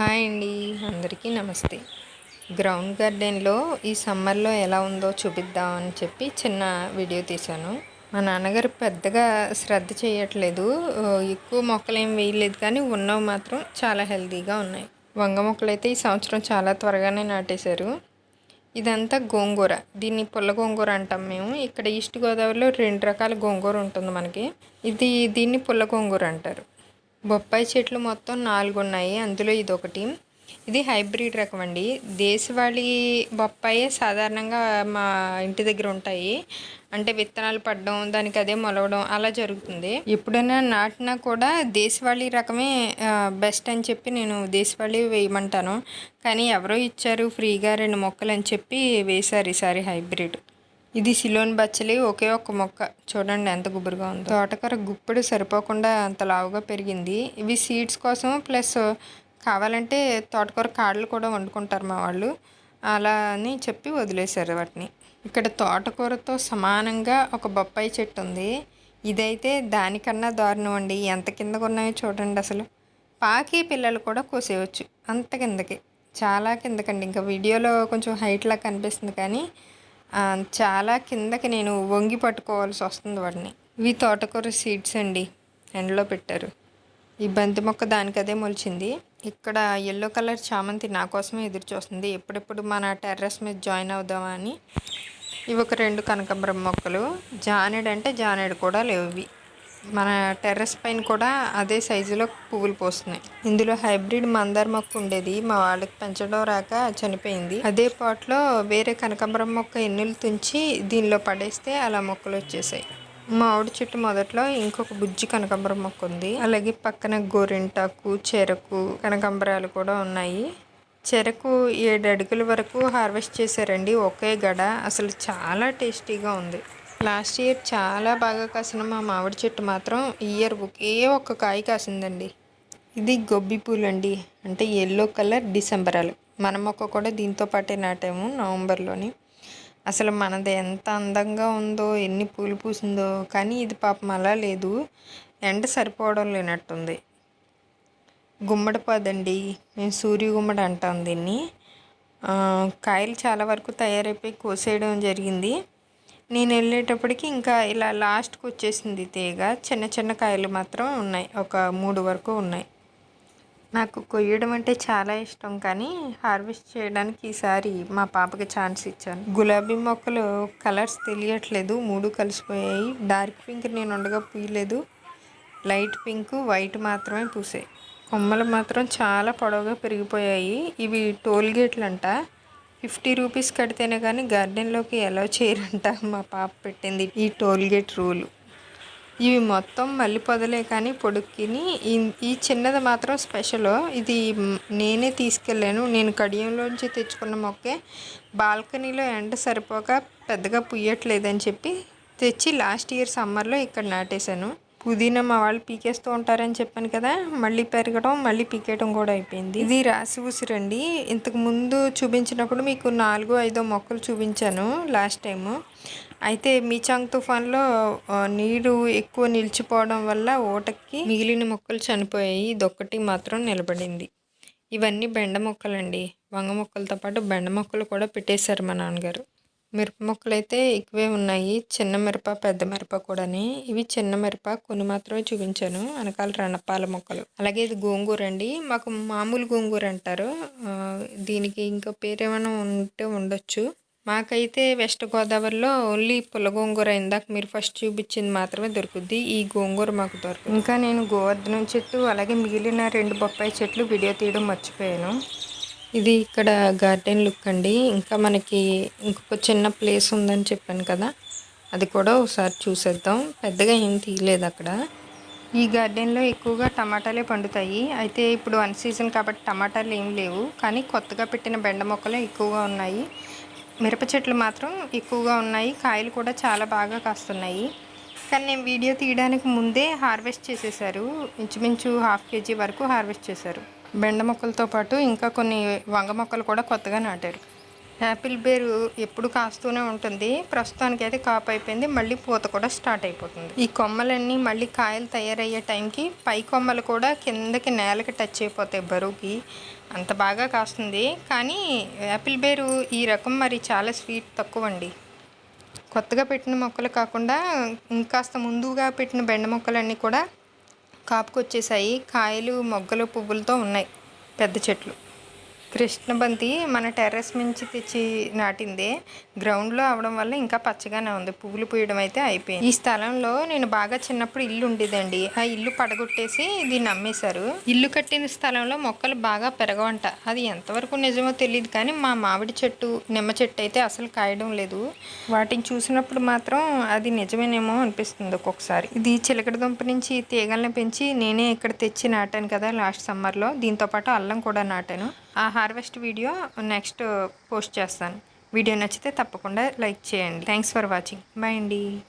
Hi అండి అందరికీ నమస్తే. గ్రౌండ్ గార్డెన్లో ఈ సమ్మర్లో ఎలా ఉందో చూపిద్దాం అని చెప్పి చిన్న వీడియో తీశాను. మా నాన్నగారు పెద్దగా శ్రద్ధ చేయట్లేదు. ఎక్కువ మొక్కలు ఏం వేయలేదు కానీ ఉన్నవి మాత్రం చాలా హెల్తీగా ఉన్నాయి. వంగ మొక్కలు అయితే ఈ సంవత్సరం చాలా త్వరగానే నాటేశారు. ఇదంతా గోంగూర దీన్ని పుల్ల గోంగూర అంటాం మేము. ఇక్కడ ఈస్ట్ గోదావరిలో రెండు రకాల గోంగూర ఉంటుంది మనకి. ఇది దీన్ని పుల్ల గోంగూర అంటారు. బొప్పాయి చెట్లు మొత్తం నాలుగు ఉన్నాయి అందులో ఇది ఒకటి ఇది హైబ్రిడ్ రకం అండి. దేశవాళీ బొప్పాయి సాధారణంగా మా ఇంటి దగ్గర ఉంటాయి. అంటే విత్తనాలు పడడం దానికి అదే మొలవడం అలా జరుగుతుంది. ఎప్పుడైనా నాటినా కూడా దేశవాళీ రకమే బెస్ట్ అని చెప్పి నేను దేశవాళీ వేయమంటాను. కానీ ఎవరో ఇచ్చారు ఫ్రీగా రెండు మొక్కలు అని చెప్పి వేశారు ఈసారి హైబ్రిడ్. ఇది సిలోన్ బచ్చలి ఒకే ఒక్క మొక్క. చూడండి ఎంత గుబురుగా ఉందో. తోటకూర గుప్పెడు సరిపోకుండా అంత లావుగా పెరిగింది. ఇవి సీడ్స్ కోసం ప్లస్ కావాలంటే తోటకూర కాడలు కూడా వండుకుంటారు మా వాళ్ళు. అలా అని చెప్పి వదిలేశారు వాటిని. ఇక్కడ తోటకూరతో సమానంగా ఒక బొప్పాయి చెట్టు ఉంది. ఇదైతే దానికన్నా దారుణం అండి. ఎంత కిందకు ఉన్నాయో చూడండి అసలు. పాకి పిల్లలు కూడా కోసేయచ్చు. అంత కిందకి. చాలా కిందకండి. ఇంకా వీడియోలో కొంచెం హైట్లా కనిపిస్తుంది కానీ చాలా కిందకి నేను వంగి పట్టుకోవాల్సి వస్తుంది వాటిని. ఇవి తోటకూర సీడ్స్ అండి. ఎండలో పెట్టారు. ఈ బంతి మొక్క దానికదే మొలిచింది. ఇక్కడ ఎల్లో కలర్ చామంతి నా కోసమే ఎదురు చూస్తుంది. ఎప్పుడెప్పుడు మన టెర్రస్ మీద జాయిన్ అవుదామా అని. ఇవి ఒక రెండు కనకాంబరం మొక్కలు. జానెడ్ అంటే జానెడ్ కూడా లేవు ఇవి. మన టెర్రస్ పైన కూడా అదే సైజులో పువ్వులు పోస్తున్నాయి. ఇందులో హైబ్రిడ్ మందార మొక్క ఉండేది. మా వాళ్ళకి పెంచడం రాక చనిపోయింది. అదే పాట్లో వేరే కనకాంబరం మొక్క ఎన్నులు తుంచి దీనిలో పడేస్తే అలా మొక్కలు వచ్చేసాయి. మామిడి చెట్టు మొదట్లో ఇంకొక బుజ్జి కనకాంబరం మొక్క ఉంది. అలాగే పక్కన గోరింటాకు చెరకు కనకాంబరాలు కూడా ఉన్నాయి. చెరకు ఏడు అడుగుల వరకు హార్వెస్ట్ చేశారండి. ఒకే గడ. అసలు చాలా టేస్టీగా ఉంది. లాస్ట్ ఇయర్ చాలా బాగా కాసిన మా మామిడి చెట్టు మాత్రం ఇయర్ ఒకే ఒక్క కాయ కాసిందండి. ఇది గొబ్బి పూలు అండి అంటే ఎల్లో కలర్ డిసెంబరాలు మన మొక్క కూడా దీంతో పాటే నాటాము నవంబర్లోని. అసలు మనది ఎంత అందంగా ఉందో ఎన్ని పూలు పూసిందో. కానీ ఇది పాపం అలా లేదు. ఎండ సరిపోవడం లేనట్టుంది. గుమ్మడి పదండి. మేము సూర్య గుమ్మడి అంటాం దీన్ని. కాయలు చాలా వరకు తయారైపోయి కోసేయడం జరిగింది. నేను వెళ్ళేటప్పటికి ఇంకా ఇలా లాస్ట్కి వచ్చేసింది తీగ. చిన్న చిన్న కాయలు మాత్రం ఉన్నాయి. ఒక మూడు వరకు ఉన్నాయి. నాకు కొయ్యడం అంటే చాలా ఇష్టం. కానీ హార్వెస్ట్ చేయడానికి ఈసారి మా పాపకి ఛాన్స్ ఇచ్చాను. గులాబీ మొక్కలు కలర్స్ తెలియట్లేదు. మూడు కలిసిపోయాయి. డార్క్ పింక్ నేను ఉండగా పూయలేదు. లైట్ పింక్ వైట్ మాత్రమే పూసాయి కొమ్మలు మాత్రం చాలా పొడవుగా పెరిగిపోయాయి. ఇవి టోల్ గేట్లు అంట ఫిఫ్టీ రూపీస్ కడితేనే కానీ గార్డెన్లోకి ఎలా చేయరంట మా పాప పెట్టింది. ఈ టోల్గేట్ రూల్. ఇవి మొత్తం మల్లి పొదలే కానీ పొడుక్కిని ఈ- చిన్నది మాత్రం స్పెషల్ ఇది నేనే తీసుకెళ్ళాను. నేను కడియంలోంచి తెచ్చుకున్న మొక్కే బాల్కనీలో ఎండ సరిపోక పెద్దగా పుయ్యట్లేదని చెప్పి తెచ్చి లాస్ట్ ఇయర్ సమ్మర్లో ఇక్కడ నాటేశాను. పుదీనా మా వాళ్ళు పీకేస్తూ ఉంటారని చెప్పాను కదా మళ్ళీ పెరగడం మళ్ళీ పీకేయడం కూడా అయిపోయింది. ఇది రాసి ఉసిరండి. ఇంతకు ముందు చూపించినప్పుడు మీకు నాలుగు ఐదో మొక్కలు చూపించాను లాస్ట్ టైము. అయితే మీచాంగ్ తుఫాన్లో నీరు ఎక్కువ నిలిచిపోవడం వల్ల ఓటకి మిగిలిన మొక్కలు చనిపోయాయి. ఇదొక్కటి మాత్రం నిలబడింది. ఇవన్నీ బెండ మొక్కలండి. వంగ మొక్కలతో పాటు బెండ మొక్కలు కూడా పెట్టేశారు మా నాన్నగారు. మిరప మొక్కలు అయితే ఎక్కువే ఉన్నాయి. చిన్న మిరప పెద్ద మిరప కూడాని. ఇవి చిన్న మిరప కొన్ని మాత్రమే చూపించాను. వెనకాల రణపాల మొక్కలు. అలాగే ఇది గోంగూర అండి. మాకు మామూలు గోంగూర అంటారు. దీనికి ఇంకా పేరు ఏమైనా ఉంటే ఉండొచ్చు. మాకైతే వెస్ట్ గోదావరిలో ఓన్లీ పుల్ల గోంగూర ఇందాక మీరు ఫస్ట్ చూపించింది మాత్రమే దొరుకుద్ది. ఈ గోంగూర మాకు దొరకదు. ఇంకా నేను గోవర్ధనం చెట్టు అలాగే మిగిలిన రెండు బొప్పాయి చెట్లు వీడియో తీయడం మర్చిపోయాను. ఇది ఇక్కడ గార్డెన్ లుక్ అండి. ఇంకా మనకి ఇంకొక చిన్న ప్లేస్ ఉందని చెప్పాను కదా. అది కూడా ఒకసారి చూసేద్దాం. పెద్దగా ఏం తీయలేదు అక్కడ. ఈ గార్డెన్లో ఎక్కువగా టమాటాలే పండుతాయి. అయితే ఇప్పుడు వన్ సీజన్ కాబట్టి టమాటాలు ఏం లేవు. కానీ కొత్తగా పెట్టిన బెండ మొక్కలు ఎక్కువగా ఉన్నాయి. మిరప చెట్లు మాత్రం ఎక్కువగా ఉన్నాయి. కాయలు కూడా చాలా బాగా కాస్తున్నాయి. కానీ నేను వీడియో తీయడానికి ముందే హార్వెస్ట్ చేసేసారు ఇంచుమించు హాఫ్ కేజీ వరకు హార్వెస్ట్ చేశారు. బెండ మొక్కలతో పాటు ఇంకా కొన్ని వంగ మొక్కలు కూడా కొత్తగా నాటారు. యాపిల్ బేరు ఎప్పుడు కాస్తూనే ఉంటుంది. ప్రస్తుతానికి అయితే కాపు అయిపోయింది. మళ్ళీ పూత కూడా స్టార్ట్ అయిపోతుంది. ఈ కొమ్మలన్నీ మళ్ళీ కాయలు తయారయ్యే టైంకి పై కొమ్మలు కూడా కిందకి నేలకి టచ్ అయిపోతాయి బరువుకి అంత బాగా కాస్తుంది. కానీ యాపిల్ బేరు ఈ రకం మరి చాలా స్వీట్ తక్కువ అండి కొత్తగా పెట్టిన మొక్కలు కాకుండా ఇంకాస్త ముందుగా పెట్టిన బెండ మొక్కలన్నీ కూడా కాపుకొచ్చేసాయి. కాయలు మొగ్గలు పువ్వులతో ఉన్నాయి. పెద్ద చెట్లు. కృష్ణబంతి మన టెర్రస్ నుంచి తెచ్చి నాటిందే. గ్రౌండ్లో అవడం వల్ల ఇంకా పచ్చగానే ఉంది. పువ్వులు పూయడం అయితే అయిపోయింది. ఈ స్థలంలో నేను బాగా చిన్నప్పుడు ఇల్లు ఉండేదండి. ఆ ఇల్లు పడగొట్టేసి దీన్ని అమ్మేశారు ఇల్లు కట్టిన స్థలంలో మొక్కలు బాగా పెరగవంట. అది ఎంతవరకు నిజమో తెలియదు కానీ మా మామిడి చెట్టు నిమ్మ చెట్టు అయితే అసలు కాయడం లేదు. వాటిని చూసినప్పుడు మాత్రం అది నిజమేనేమో అనిపిస్తుంది ఒక్కొక్కసారి. ఇది చిలకడ దుంప నుంచి తీగలను పెంచి నేనే ఇక్కడ తెచ్చి నాటాను కదా లాస్ట్ సమ్మర్లో. దీంతో పాటు అల్లం కూడా నాటాను. ఆ హార్వెస్ట్ వీడియో నెక్స్ట్ పోస్ట్ చేస్తాను. వీడియో నచ్చితే తప్పకుండా లైక్ చేయండి. థ్యాంక్స్ ఫర్ వాచింగ్ బాయ్ అండి.